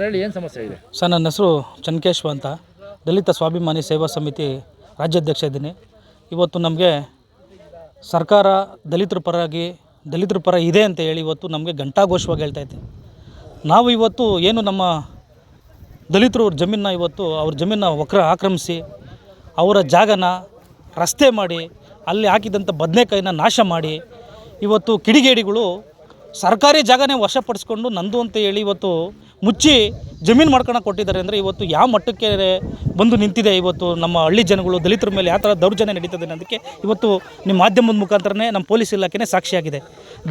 ಏನು ಸಮಸ್ಯೆ ಇದೆ? ಸರ್, ನನ್ನ ಹೆಸರು ಚನ್ಕೇಶ್ವ ಅಂತ. ದಲಿತ ಸ್ವಾಭಿಮಾನಿ ಸೇವಾ ಸಮಿತಿ ರಾಜ್ಯಾಧ್ಯಕ್ಷ ಇದ್ದೀನಿ. ಇವತ್ತು ನಮಗೆ ಸರ್ಕಾರ ದಲಿತರ ಪರವಾಗಿ, ದಲಿತರ ಪರ ಇದೆ ಅಂತ ಹೇಳಿ ಇವತ್ತು ನಮಗೆ ಘಂಟಾಘೋಷವಾಗಿ ಹೇಳ್ತಾ ಇದೆ ನಾವು ಇವತ್ತು ಏನು ನಮ್ಮ ದಲಿತರು ಜಮೀನನ್ನ ಇವತ್ತು ಅವ್ರ ಜಮೀನನ್ನ ವಕ್ರ ಆಕ್ರಮಿಸಿ, ಅವರ ಜಾಗನ ರಸ್ತೆ ಮಾಡಿ, ಅಲ್ಲಿ ಹಾಕಿದಂಥ ಬದನೆಕಾಯಿನ ನಾಶ ಮಾಡಿ, ಇವತ್ತು ಕಿಡಿಗೇಡಿಗಳು ಸರ್ಕಾರಿ ಜಾಗನೇ ವಶಪಡಿಸ್ಕೊಂಡು ನಂದು ಅಂತ ಹೇಳಿ ಇವತ್ತು ಮುಚ್ಚಿ ಜಮೀನು ಮಾಡ್ಕೊಳಕ್ಕೆ ಕೊಟ್ಟಿದ್ದಾರೆ ಅಂದರೆ ಇವತ್ತು ಯಾವ ಮಟ್ಟಕ್ಕೆ ಬಂದು ನಿಂತಿದೆ ಇವತ್ತು ನಮ್ಮ ಹಳ್ಳಿ ಜನಗಳು, ದಲಿತರ ಮೇಲೆ ಯಾವ ಥರ ದೌರ್ಜನ್ಯ ನಡೀತದೆ ಅನ್ನೋದಕ್ಕೆ ಇವತ್ತು ನಿಮ್ಮ ಮಾಧ್ಯಮದ ಮುಖಾಂತರನೇ ನಮ್ಮ ಪೊಲೀಸ್ ಇಲಾಖೆನೇ ಸಾಕ್ಷಿಯಾಗಿದೆ.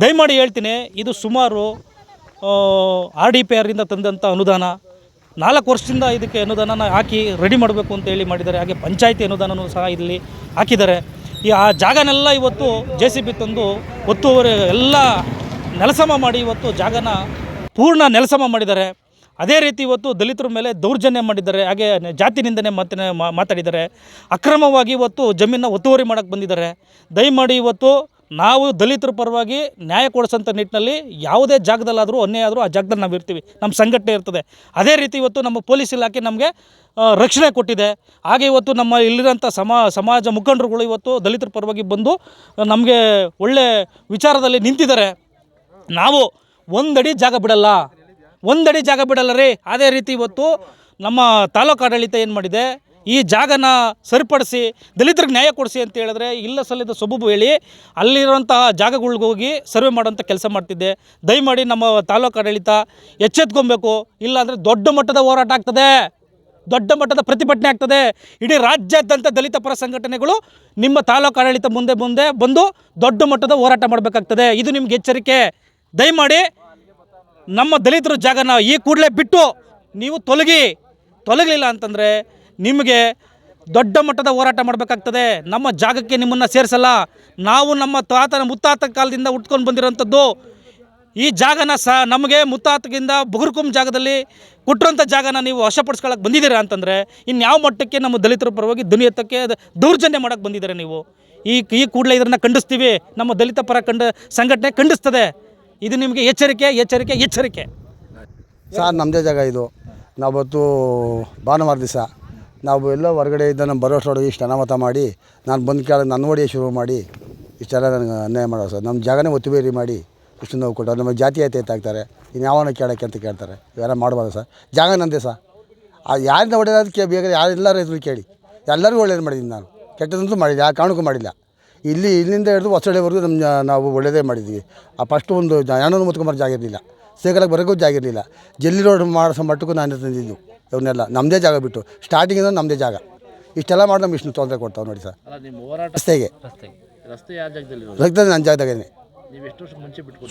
ದಯಮಾಡಿ ಹೇಳ್ತೀನಿ, ಇದು ಸುಮಾರು ಆರ್ ಡಿ ಪಿ ಆರಿಂದ ತಂದಂಥ ಅನುದಾನ. ನಾಲ್ಕು ವರ್ಷದಿಂದ ಇದಕ್ಕೆ ಅನುದಾನನ ಹಾಕಿ ರೆಡಿ ಮಾಡಬೇಕು ಅಂತ ಹೇಳಿ ಮಾಡಿದ್ದಾರೆ, ಹಾಗೆ ಪಂಚಾಯಿತಿ ಅನುದಾನವೂ ಸಹ ಇಲ್ಲಿ ಹಾಕಿದ್ದಾರೆ. ಈ ಆ ಜಾಗನೆಲ್ಲ ಇವತ್ತು ಜೆ ಸಿ ಬಿ ತಂದು ಒತ್ತುವರೆ ಎಲ್ಲ ನೆಲಸಮ ಮಾಡಿ ಇವತ್ತು ಜಾಗನ ಪೂರ್ಣ ನೆಲಸಮ ಮಾಡಿದ್ದಾರೆ. ಅದೇ ರೀತಿ ಇವತ್ತು ದಲಿತರ ಮೇಲೆ ದೌರ್ಜನ್ಯ ಮಾಡಿದ್ದಾರೆ. ಹಾಗೆ ಜಾತಿ ನಿಂದನೆ ಮಾತಿನ ಮಾತಾಡಿದ್ದಾರೆ. ಅಕ್ರಮವಾಗಿ ಇವತ್ತು ಜಮೀನನ್ನ ಒತ್ತುವರಿ ಮಾಡೋಕ್ಕೆ ಬಂದಿದ್ದಾರೆ. ದಯಮಾಡಿ ಇವತ್ತು ನಾವು ದಲಿತರ ಪರವಾಗಿ ನ್ಯಾಯ ಕೊಡಿಸೋಂಥ ನಿಟ್ಟಿನಲ್ಲಿ ಯಾವುದೇ ಜಾಗದಲ್ಲಾದರೂ ಅನ್ಯಾಯ ಆದರೂ ಆ ಜಾಗದಲ್ಲಿ ನಾವು ಇರ್ತೀವಿ. ನಮ್ಮ ಸಂಘಟನೆ ಇರ್ತದೆ. ಅದೇ ರೀತಿ ಇವತ್ತು ನಮ್ಮ ಪೊಲೀಸ್ ಇಲಾಖೆ ನಮಗೆ ರಕ್ಷಣೆ ಕೊಟ್ಟಿದೆ. ಹಾಗೆ ಇವತ್ತು ನಮ್ಮ ಇಲ್ಲಿರೋಂಥ ಸಮಾ, ಸಮಾಜ ಮುಖಂಡರುಗಳು ಇವತ್ತು ದಲಿತರ ಪರವಾಗಿ ಬಂದು ನಮಗೆ ಒಳ್ಳೆ ವಿಚಾರದಲ್ಲಿ ನಿಂತಿದ್ದಾರೆ. ನಾವು ಒಂದಡಿ ಜಾಗ ಬಿಡಲ್ಲ. ಒಂದಡಿ ಜಾಗ ಬಿಡಲ್ಲ ರೀ. ಅದೇ ರೀತಿ ಇವತ್ತು ನಮ್ಮ ತಾಲೂಕು ಆಡಳಿತ ಏನು ಮಾಡಿದೆ? ಈ ಜಾಗನ ಸರಿಪಡಿಸಿ, ದಲಿತರಿಗೆ ನ್ಯಾಯ ಕೊಡಿಸಿ ಅಂತ ಹೇಳಿದ್ರೆ ಇಲ್ಲ ಸಲ್ಲದ ಸೊಬಬು ಹೇಳಿ ಅಲ್ಲಿರುವಂತಹ ಜಾಗಗಳಿಗೆ ಹೋಗಿ ಸರ್ವೆ ಮಾಡುವಂಥ ಕೆಲಸ ಮಾಡ್ತಿದ್ದೆ. ದಯಮಾಡಿ ನಮ್ಮ ತಾಲೂಕು ಆಡಳಿತ ಎಚ್ಚೆತ್ಕೊಬೇಕು. ಇಲ್ಲಾಂದರೆ ದೊಡ್ಡ ಮಟ್ಟದ ಹೋರಾಟ ಆಗ್ತದೆ. ದೊಡ್ಡ ಮಟ್ಟದ ಪ್ರತಿಭಟನೆ ಆಗ್ತದೆ. ಇಡೀ ರಾಜ್ಯಾದ್ಯಂತ ದಲಿತ ಪರ ಸಂಘಟನೆಗಳು ನಿಮ್ಮ ತಾಲೂಕು ಆಡಳಿತ ಮುಂದೆ ಮುಂದೆ ಬಂದು ದೊಡ್ಡ ಮಟ್ಟದ ಹೋರಾಟ ಮಾಡಬೇಕಾಗ್ತದೆ. ಇದು ನಿಮ್ಗೆ ಎಚ್ಚರಿಕೆ. ದಯಮಾಡಿ ನಮ್ಮ ದಲಿತರ ಜಾಗನ ಈ ಕೂಡಲೇ ಬಿಟ್ಟು ನೀವು ತೊಲಗಿ, ತೊಲಗಲಿಲ್ಲ ಅಂತಂದರೆ ನಿಮಗೆ ದೊಡ್ಡ ಮಟ್ಟದ ಹೋರಾಟ ಮಾಡಬೇಕಾಗ್ತದೆ. ನಮ್ಮ ಜಾಗಕ್ಕೆ ನಿಮ್ಮನ್ನು ಸೇರಿಸಲ್ಲ. ನಾವು ನಮ್ಮ ತಾತನ ಮುತ್ತಾತ ಕಾಲದಿಂದ ಉಟ್ಕೊಂಡು ಬಂದಿರೋಂಥದ್ದು. ಈ ಜಾಗನ ಸಹ ನಮಗೆ ಮುತ್ತಾತಗಿಂದ ಬುಗುರ್ಕುಂ ಜಾಗದಲ್ಲಿ ಕೊಟ್ಟಿರೋಂಥ ಜಾಗನ ನೀವು ವಶಪಡಿಸ್ಕೊಳಕ್ಕೆ ಬಂದಿದ್ದೀರಾ ಅಂತಂದರೆ ಇನ್ಯಾವ ಮಟ್ಟಕ್ಕೆ ನಮ್ಮ ದಲಿತರ ಪರವಾಗಿ ಧ್ವನಿ ಎತ್ತಕ್ಕೆ ದೌರ್ಜನ್ಯ ಮಾಡೋಕ್ಕೆ ಬಂದಿದ್ದೀರಾ ನೀವು. ಈ ಈ ಕೂಡಲೇ ಇದನ್ನು ಖಂಡಿಸ್ತೀವಿ. ನಮ್ಮ ದಲಿತ ಪರ ಕಂಡ ಸಂಘಟನೆ ಖಂಡಿಸ್ತದೆ. ಇದು ನಿಮಗೆ ಎಚ್ಚರಿಕೆ ಎಚ್ಚರಿಕೆ ಎಚ್ಚರಿಕೆ. ಸರ್ ನಮ್ಮದೇ ಜಾಗ ಇದು. ನಾವತ್ತು ಭಾನುವಾರ ದಿವಸ ನಾವು ಎಲ್ಲ ಹೊರಗಡೆ ಇದ್ದ ನಮ್ಮ ಬರೋಷ್ಟೊಳಗೆ ಇಷ್ಟು ಅನಾಹುತ ಮಾಡಿ, ನಾನು ಬಂದು ಕೇಳ ನನ್ನ ನೋಡಿ ಶುರು ಮಾಡಿ, ಇಷ್ಟೆಲ್ಲ ನನಗೆ ಅನ್ಯಾಯ ಮಾಡೋ ಸರ್. ನಮ್ಮ ಜಾಗನೇ ಒತ್ತುಬೇರಿ ಮಾಡಿ ಇಷ್ಟು ನೋವು ಕೊಟ್ಟು ನಮ್ಮ ಜಾತಿ ಆಯ್ತು ಎತ್ತಾಗ್ತಾರೆ ಇನ್ನು ಯಾವನ ಕೇಳೋಕ್ಕೆ ಅಂತ ಕೇಳ್ತಾರೆ. ಇವೆಲ್ಲ ಮಾಡಬಾರ್ದು ಸರ್. ಜಾಗ ನಂದೇ ಸರ್. ಆ, ಯಾರಿಂದ ಹೊಡೆಯೋದು ಕೇ ಬೇಕಾದ್ರೆ ಯಾರೆಲ್ಲ ರೈತರು ಕೇಳಿ. ಎಲ್ಲರಿಗೂ ಒಳ್ಳೇದು ಮಾಡಿದ್ದೀನಿ ನಾನು. ಕೆಟ್ಟದಂತೂ ಮಾಡಿಲ್ಲ ಆ ಕಾರಣಕ್ಕೂ ಮಾಡಿಲ್ಲ. ಇಲ್ಲಿ ಇಲ್ಲಿಂದ ಹಿಡಿದು ಹೊಸಳ್ಳಿವರೆಗೂ ನಮ್ಮ ನಾವು ಒಳ್ಳೆಯದೇ ಮಾಡಿದ್ವಿ. ಆ ಫಸ್ಟ್ ಒಂದು ಹಣ್ಣನ್ನು ಮುತ್ಕೊಂಬರೋ ಜಾಗ ಇರಲಿಲ್ಲ. ಸೇಗಲಕ್ಕೆ ಬರೋಕ್ಕೂ ಜಾಗ ಇರಲಿಲ್ಲ. ಜಲ್ಲಿ ರೋಡ್ ಮಾಡಿಸೋ ಮಟ್ಟಕ್ಕೂ ನಾನು ತಂದಿದ್ದು ಇವನ್ನೆಲ್ಲ. ನಮ್ಮದೇ ಜಾಗ ಬಿಟ್ಟು ಸ್ಟಾರ್ಟಿಂಗಿಂದ ನಮ್ಮದೇ ಜಾಗ. ಇಷ್ಟೆಲ್ಲ ಮಾಡಿ ನಮ್ಗೆ ಇಷ್ಟು ತೊಂದರೆ ಕೊಡ್ತಾವೆ ನೋಡಿ ಸರ್. ರಸ್ತೆಗೆ. ರಸ್ತೆ ನನ್ನ ಜಾಗದಾಗೇನೆ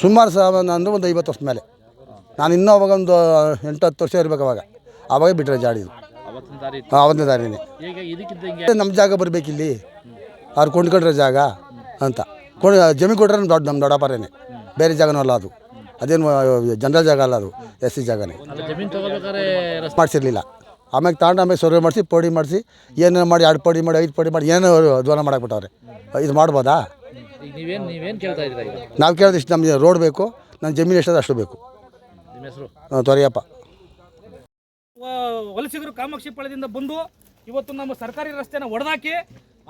ಸುಮಾರು ಸಹ ಅಂದರೆ ಒಂದು ಐವತ್ತು ವರ್ಷ ಮೇಲೆ. ನಾನು ಇನ್ನೂ ಅವಾಗ ಒಂದು ಎಂಟು ಹತ್ತು ವರ್ಷ ಇರಬೇಕು ಅವಾಗ. ಆವಾಗ ಬಿಟ್ಟರೆ ಜಾಡಿದು ಅವತ್ತಿನ. ದಾರಿನೇ ನಮ್ಮ ಜಾಗ ಬರಬೇಕಿಲ್ಲಿ. ಅವ್ರು ಕೊಂಡ್ಕೊಂಡ್ರೆ ಜಾಗ ಅಂತ. ಕೊಂಡು ಜಮೀನು ಕೊಟ್ರೆ ನಮ್ಮ ದೊಡ್ಡ ನಮ್ಮ ದೊಡ್ಡಪ್ಪರೇನೆ. ಬೇರೆ ಜಾಗನೂ ಅಲ್ಲ ಅದು. ಅದೇನು ಜನರಲ್ ಜಾಗ ಅಲ್ಲ ಅದು ಎಸ್ ಸಿ ಜಾಗನೇ. ಮಾಡಿಸಿರ್ಲಿಲ್ಲ. ಆಮೇಲೆ ತಗೊಂಡು ಆಮೇಲೆ ಸರ್ವೆ ಮಾಡಿಸಿ ಪೋಡಿ ಮಾಡಿಸಿ ಏನೇನು ಮಾಡಿ ಎರಡು ಪೋಡಿ ಮಾಡಿ ಐದು ಪೋಡಿ ಮಾಡಿ ಏನೋ ಧ್ವನ ಮಾಡಾಕ್ಬಿಟ್ಟವ್ರೆ. ಇದು ಮಾಡ್ಬೋದಾ? ನಾವು ಕೇಳೋದು ಇಷ್ಟು ನಮಗೆ ರೋಡ್ ಬೇಕು ನನ್ನ ಜಮೀನು ಎಷ್ಟದ ಅಷ್ಟು ಬೇಕು. ನಿಮ್ಮ ಹೆಸರು? ಆ, ತೊರೆಯಪ್ಪ ವಲಸಿಗರು ಕಾಮಾಕ್ಷಿ ಪಾಳ್ಯದಿಂದ ಬಂದು ಇವತ್ತು ನಮ್ಮ ಸರ್ಕಾರಿ ರಸ್ತೆನ ಒಡೆದಾಕಿ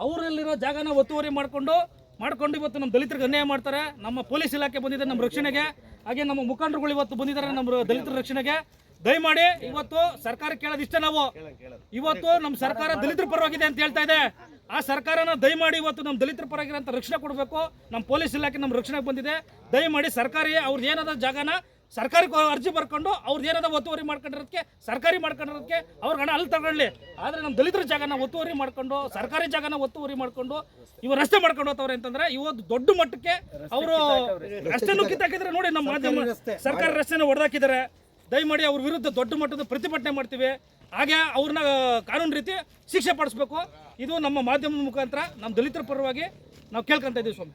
ಅವರಲ್ಲಿರೋ ಜಾಗನ ಒತ್ತುವರಿ ಮಾಡಿಕೊಂಡು, ಮಾಡ್ಕೊಂಡು ಇವತ್ತು ನಮ್ಮ ದಲಿತರಿಗೆ ಅನ್ಯಾಯ ಮಾಡ್ತಾರೆ. ನಮ್ಮ ಪೊಲೀಸ್ ಇಲಾಖೆ ಬಂದಿದೆ ನಮ್ಮ ರಕ್ಷಣೆಗೆ. ಹಾಗೆ ನಮ್ಮ ಮುಖಂಡರುಗಳು ಇವತ್ತು ಬಂದಿದ್ದಾರೆ ನಮ್ಮ ದಲಿತರ ರಕ್ಷಣೆಗೆ. ದಯಮಾಡಿ ಇವತ್ತು ಸರ್ಕಾರ ಕೇಳೋದು ಇಷ್ಟ ನಾವು. ಇವತ್ತು ನಮ್ಮ ಸರ್ಕಾರ ದಲಿತರ ಪರವಾಗಿದೆ ಅಂತ ಹೇಳ್ತಾ ಇದೆ. ಆ ಸರ್ಕಾರನ ದಯಮಾಡಿ ಇವತ್ತು ನಮ್ಮ ದಲಿತರ ಪರವಾಗಿರೋಂಥ ರಕ್ಷಣೆ ಕೊಡಬೇಕು. ನಮ್ಮ ಪೊಲೀಸ್ ಇಲಾಖೆ ನಮ್ಮ ರಕ್ಷಣೆಗೆ ಬಂದಿದೆ. ದಯಮಾಡಿ ಸರ್ಕಾರಿ ಅವ್ರದ್ದು ಏನಾದ ಜಾಗನ ಸರ್ಕಾರಕ್ಕೆ ಅರ್ಜಿ ಬರ್ಕೊಂಡು ಅವ್ರದ್ದು ಏನಾದ್ರು ಒತ್ತುವರಿ ಮಾಡ್ಕೊಂಡಿರೋದಕ್ಕೆ ಸರ್ಕಾರಿ ಮಾಡ್ಕೊಂಡಿರೋದಕ್ಕೆ ಅವ್ರ ಹಣ ಅಲ್ಲಿ ತಗೊಳ್ಳಿ. ಆದರೆ ನಮ್ಮ ದಲಿತರ ಜಾಗನ ಒತ್ತುವರಿ ಮಾಡ್ಕೊಂಡು ಸರ್ಕಾರಿ ಜಾಗನ ಒತ್ತುವರಿ ಮಾಡ್ಕೊಂಡು ಇವ ರಸ್ತೆ ಮಾಡ್ಕೊಂಡು ಹೋಗ್ತವ್ರೆ ಅಂತಂದ್ರೆ ಇವತ್ತು ದೊಡ್ಡ ಮಟ್ಟಕ್ಕೆ ಅವರು ರಸ್ತೆನೂ ಕಿತ್ತಾಕಿದ್ರೆ ನೋಡಿ ನಮ್ಮ ಮಾಧ್ಯಮ ಸರ್ಕಾರಿ ರಸ್ತೆನ ಹೊಡೆದಾಕಿದ್ದಾರೆ ದಯಮಾಡಿ ಅವ್ರ ವಿರುದ್ಧ ದೊಡ್ಡ ಮಟ್ಟದ ಪ್ರತಿಭಟನೆ ಮಾಡ್ತೀವಿ. ಹಾಗೆ ಅವ್ರನ್ನ ಕಾನೂನು ರೀತಿ ಶಿಕ್ಷೆ ಪಡಿಸ್ಬೇಕು ಇದು ನಮ್ಮ ಮಾಧ್ಯಮದ ಮುಖಾಂತರ ನಮ್ಮ ದಲಿತರ ಪರವಾಗಿ ನಾವು ಕೇಳ್ಕೊಂತ ಇದ್ದೀವಿ ಸ್ವಾಮಿ.